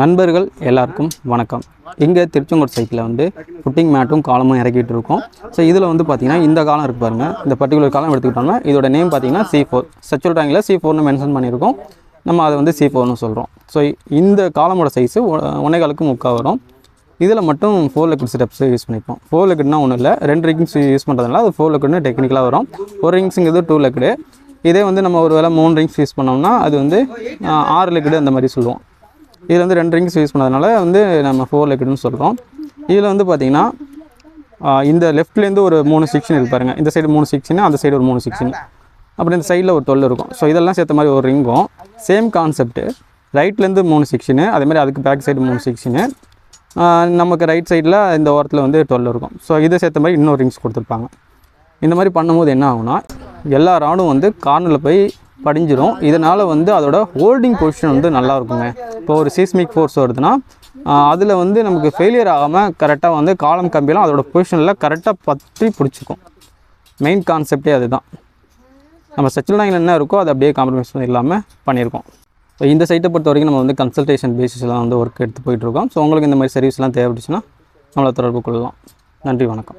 நண்பர்கள் எல்லாருக்கும் வணக்கம். இங்கே திருச்செங்கோடு சைக்கிளில் வந்து ஃபுட்டிங் மேட்டும் காலமும் இறக்கிட்டு இருக்கோம். ஸோ இதில் வந்து பார்த்திங்கன்னா இந்த காலம் இருக்கு பாருங்க. இந்த பர்டிகுலர் காலம் எடுத்துக்கிட்டோம்னா இதோட நேம் பார்த்தீங்கன்னா சி ஃபோர் சச்சுவல் டேங்கில் சி ஃபோர்னு மென்ஷன் பண்ணியிருக்கோம். நம்ம அதை வந்து சி ஃபோர்னு சொல்கிறோம் ஸோ இந்த காலமோட சைஸு ஒன்னே காலுக்கு முக்கால் வரும். இதில் மட்டும் ஃபோர் லிக்விட் ஸ்டெப்ஸ் யூஸ் பண்ணிப்போம். ஃபோர் லிக்விட்னா ஒன்றும் இல்லை. ரெண்டு ரிங்ஸ் யூஸ் பண்ணுறதுனால அது ஃபோர் லிக்விட்னு டெக்னிக்கலாக வரும். ஒரு ரிங்ஸுங்கிறது டூ லிக்விடு இதே வந்து நம்ம ஒரு வேளை மூணு ரிங்ஸ் யூஸ் பண்ணோம்னா அது வந்து ஆறு லிக்விடு அந்த மாதிரி சொல்லுவோம். இதில் வந்து ரெண்டு ரிங்ஸ் யூஸ் பண்ணதுனால வந்து நம்ம ஃபோர் லிக்விட்னு சொல்கிறோம் இதில் வந்து பார்த்திங்கன்னா இந்த லெஃப்ட்லேருந்து ஒரு மூணு செக்ஷன் இருக்கு பாருங்கள் இந்த சைடு மூணு செக்ஷன் அந்த சைடு ஒரு மூணு செக்ஷன் அப்புறம் இந்த சைடில் ஒரு தொல் இருக்கும். ஸோ இதெல்லாம் சேர்த்த மாதிரி ஒரு ரிங்கும். சேம் கான்செப்ட்டு ரைட்லேருந்து மூணு செக்ஷனு அதேமாதிரி அதுக்கு பேக் சைடு மூணு செக்ஷனு நமக்கு ரைட் சைடில் இந்த ஓரத்தில் வந்து டுவெல் இருக்கும். ஸோ இதை சேர்த்த மாதிரி இன்னொரு ரிங்ஸ் கொடுத்துருப்பாங்க. இந்த மாதிரி பண்ணும்போது என்ன ஆகுனா எல்லா ராடும் வந்து கார்னரில் போய் படிஞ்சிடும் இதனால் வந்து அதோட ஹோல்டிங் பொசிஷன் வந்து நல்லா இருக்குங்க இப்போ ஒரு சீஸ்மிக் ஃபோர்ஸ் வருதுன்னா அதில் வந்து நமக்கு ஃபெயிலியர் ஆகாமல் கரெக்டாக வந்து காலம் கம்பியெல்லாம் அதோட பொசிஷனில் கரெக்டாக பற்றி பிடிச்சிக்கும். மெயின் கான்செப்டே அதுதான். நம்ம சச்சில் லைனில் என்ன இருக்கோ அதை அப்படியே காம்ப்ரமைஸ் இல்லாமல் பண்ணியிருக்கோம். ஸோ இந்த சைட்டை பொறுத்த வரைக்கும் நம்ம வந்து கன்சல்டேஷன் பேசிஸ்லாம் வந்து ஒர்க் எடுத்து போயிட்டுருக்கோம். ஸோ உங்களுக்கு இந்த மாதிரி சர்வீஸ்லாம் தேவைப்பட்டுச்சுன்னா நம்மளை தொடர்பு கொள்ளலாம். நன்றி வணக்கம்.